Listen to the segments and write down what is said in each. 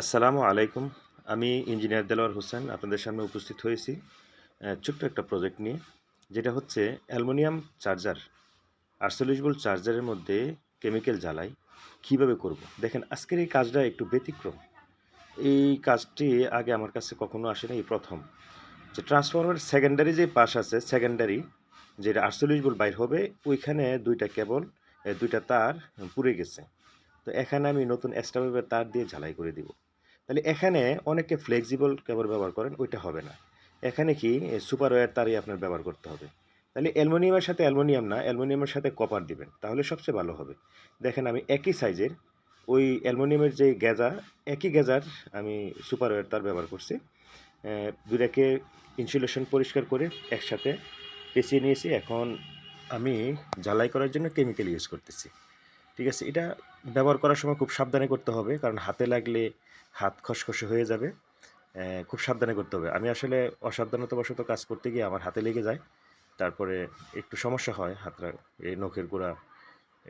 আসসালামু আলাইকুম। আমি ইঞ্জিনিয়ার দেলোয়ার হোসেন, আপনাদের সামনে উপস্থিত হয়েছি ছোট্ট একটা প্রজেক্ট নিয়ে, যেটা হচ্ছে অ্যালুমিনিয়াম চার্জার, আটচল্লিশ ভোল্ট চার্জারের মধ্যে কেমিক্যাল জ্বালাই, কীভাবে করব? দেখেন, আজকের এই কাজটা একটু ব্যতিক্রম। এই কাজটি আগে আমার কাছে কখনো আসেনি এই প্রথম। যে ট্রান্সফরমার সেকেন্ডারি যে পাশ আছে সেকেন্ডারি যেটা আটচল্লিশ ভোল্ট বাইর হবে, ওইখানে দুইটা কেবল দুইটা তার পুড়ে গেছে। তো এখানে আমি নতুন এক্সট্রা তার দিয়ে ঝালাই করে দিব। তাহলে এখানে অনেকে ফ্লেক্সিবল কেবল ব্যবহার করেন, ওইটা হবে না। এখানে কি সুপার ওয়্যার তারই আপনার ব্যবহার করতে হবে। তাহলে অ্যালুমিনিয়ামের সাথে অ্যালুমিনিয়াম না, অ্যালুমিনিয়ামের সাথে কপার দিবেন, তাহলে সবচেয়ে ভালো হবে। দেখেন আমি একই সাইজের ওই অ্যালুমিনিয়ামের যে গেজা, একই গেজার আমি সুপার ওয়্যার তার ব্যবহার করছি। দুটাকে ইনসুলেশন পরিষ্কার করে একসাথে পেঁচিয়ে নিয়েছি। এখন আমি জ্বালাই করার জন্য কেমিক্যাল ইউজ করতেছি। ঠিক আছে, এটা ব্যবহার করার সময় খুব সাবধানে করতে হবে, কারণ হাতে লাগলে হাত খসখসে হয়ে যাবে খুব সাবধানে করতে হবে। আমি আসলে অসাবধানতাবশত কাজ করতে গিয়ে আমার হাতে লেগে যায়, তারপরে একটু সমস্যা হয়, হাতটা, এই নখের গোড়া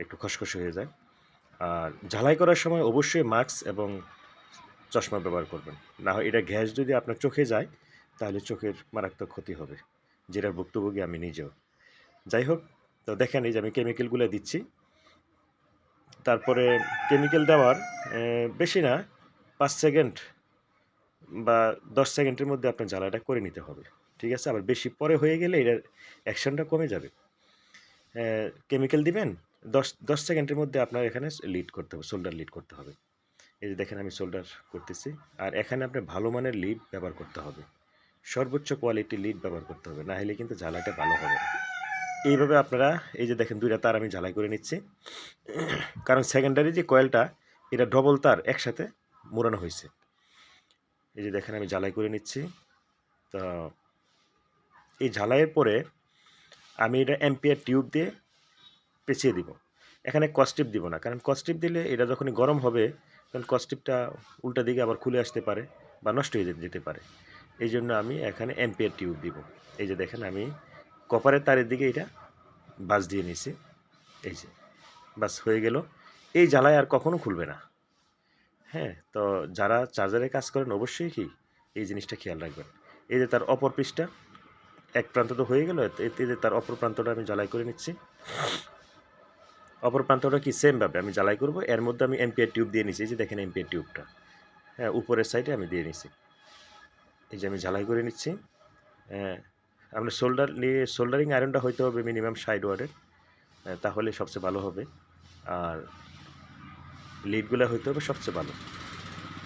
একটু খসখসে হয়ে যায়। আর ঝালাই করার সময় অবশ্যই মাস্ক এবং চশমা ব্যবহার করবেন। না হয় এটা গ্যাস যদি আপনার চোখে যায়, তাহলে চোখের মারাত্মক ক্ষতি হবে, যেটার ভুক্তভোগী আমি নিজেও। যাই হোক, তো দেখেন এই যে আমি কেমিক্যালগুলো দিচ্ছি তারপরে কেমিক্যাল দেওয়ার বেশি না, পাঁচ সেকেন্ড বা দশ সেকেন্ডের মধ্যে আপনার জ্বালাটা করে নিতে হবে, ঠিক আছে? আবার বেশি পরে হয়ে গেলে এটার অ্যাকশনটা কমে যাবে। কেমিক্যাল দিবেন, দশ দশ সেকেন্ডের মধ্যে আপনার এখানে লিড করতে হবে শোল্ডার লিড করতে হবে। এই যে দেখেন আমি শোল্ডার করতেছি, আর এখানে আপনার ভালো মানের লিড ব্যবহার করতে হবে, সর্বোচ্চ কোয়ালিটি লিড ব্যবহার করতে হবে, না হলে কিন্তু জ্বালাটা ভালো হবে না। এইভাবে আপনারা এই যে দেখেন দুইটা তার আমি ঝালাই করে নিচ্ছি। কারণ সেকেন্ডারি যে কয়েলটা এটা ডবল তার একসাথে মোড়ানো হয়েছে। এই যে দেখেন আমি ঝালাই করে নিচ্ছি। তো এই ঝালাইয়ের পরে আমি এটা এম্পিয়ার টিউব দিয়ে পেঁচিয়ে দিব। এখানে কস্টিপ দিব না, কারণ কস্টিপ দিলে এটা যখনই গরম হবে, তখন কস্টিপটা উল্টা দিকে আবার খুলে আসতে পারে বা নষ্ট হয়ে যেতে- পারে। এই জন্য আমি এখানে এম্পিয়ার টিউব দিব। এই যে দেখেন আমি কপারের তারের দিকে এটা বাস দিয়ে নিছি এই যে বাস হয়ে গেল। এই জ্বালায় আর কখনো খুলবে না। হ্যাঁ তো যারা চার্জারে কাজ করেন অবশ্যই কি এই জিনিসটা খেয়াল রাখবেন। এই যে তার অপর পৃষ্ঠা, এক প্রান্ত তো হয়ে গেল এতে তার অপর প্রান্তটা আমি জ্বালাই করে নিচ্ছি। অপর প্রান্তটা কি সেমভাবে আমি জ্বালাই করব, এর মধ্যে আমি এমপিআর টিউব দিয়ে নিচ্ছি এই যে দেখেন এমপিআর টিউবটা। হ্যাঁ উপরের সাইডে আমি দিয়ে নিচ্ছি এই যে আমি জ্বালাই করে নিচ্ছি। হ্যাঁ আপনার শোল্ডার নিয়ে শোল্ডারিং আয়রনটা হইতে হবে মিনিমাম সাইড ওয়ার্ডের তাহলে সবচেয়ে ভালো হবে। আর লিডগুলো হইতে হবে সবচেয়ে ভালো।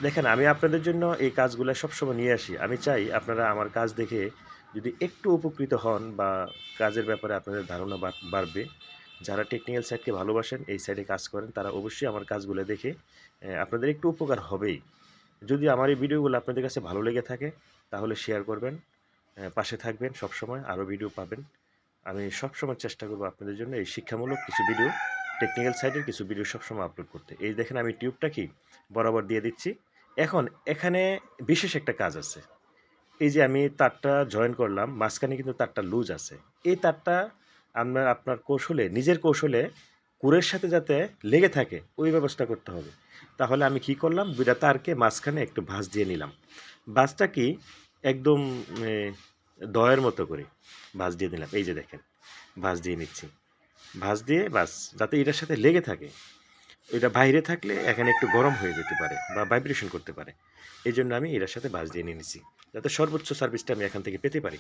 দেখেন, আমি আপনাদের জন্য এই কাজগুলো সবসময় নিয়ে আসি। আমি চাই আপনারা আমার কাজ দেখে যদি একটু উপকৃত হন বা কাজের ব্যাপারে আপনাদের ধারণা বাড়- বাড়বে, যারা টেকনিক্যাল সাইডকে ভালোবাসেন, এই সাইডে কাজ করেন, তারা অবশ্যই আমার কাজগুলো দেখে আপনাদের একটু উপকার হবেই। যদি আমার এই ভিডিওগুলো আপনাদের কাছে ভালো লেগে থাকে, তাহলে শেয়ার করবেন। পাশে থাকবেন সবসময়, আরও ভিডিও পাবেন। আমি সবসময় চেষ্টা করব আপনাদের জন্য এই শিক্ষামূলক কিছু ভিডিও টেকনিক্যাল সাইডের কিছু ভিডিও সবসময় আপলোড করতে। এই দেখেন আমি টিউবটা কি বরাবর দিয়ে দিচ্ছি। এখন এখানে বিশেষ একটা কাজ আছে। এই যে আমি তারটা জয়েন করলাম, মাঝখানে কিন্তু তারটা লুজ আছে। এই তারটা আপনার আপনার কৌশলে, নিজের কৌশলে কুরের সাথে যাতে লেগে থাকে, ওই ব্যবস্থা করতে হবে। তাহলে আমি কি করলাম? দুইটা তারকে মাঝখানে একটু ভাঁজ দিয়ে নিলাম। ভাঁজটা কি? একদম দয়ের মতো করে। ভাঁজ দিয়ে দিলাম। এই যে দেখেন, ভাঁজ দিয়ে নিচ্ছি। ভাঁজ দিয়ে বাস, যাতে এটার সাথে লেগে থাকে। এটা বাইরে থাকলে এখানে একটু গরম হয়ে যেতে পারে বা ভাইব্রেশন করতে পারে। এই জন্য আমি এটার সাথে বাস দিয়ে নিয়ে যাতে সর্বোচ্চ সার্ভিসটা আমি এখান থেকে পেতে পারি।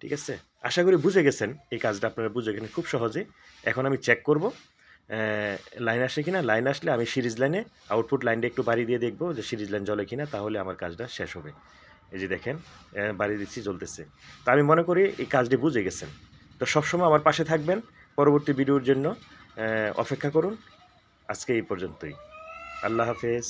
ঠিক আছে? আশা করি বুঝে গেছেন। এই কাজটা আপনারা বুঝে গেছেন খুব সহজে। এখন আমি চেক করব লাইন আসে কিনা। লাইন আসলে আমি সিরিজ লাইনে আউটপুট লাইনটা একটু বাড়িয়ে দিয়ে দেখব যে সিরিজ লাইন জ্বলে কিনা। তাহলে আমার কাজটা শেষ হবে। এই যে দেখেন বাড়ি দিচ্ছি চলতেছে তো আমি মনে করি এই কাজটি বুঝে গেছেন। তো সবসময় আমার পাশে থাকবেন। পরবর্তী ভিডিওর জন্য অপেক্ষা করুন। আজকে এই পর্যন্তই। আল্লাহ হাফেজ।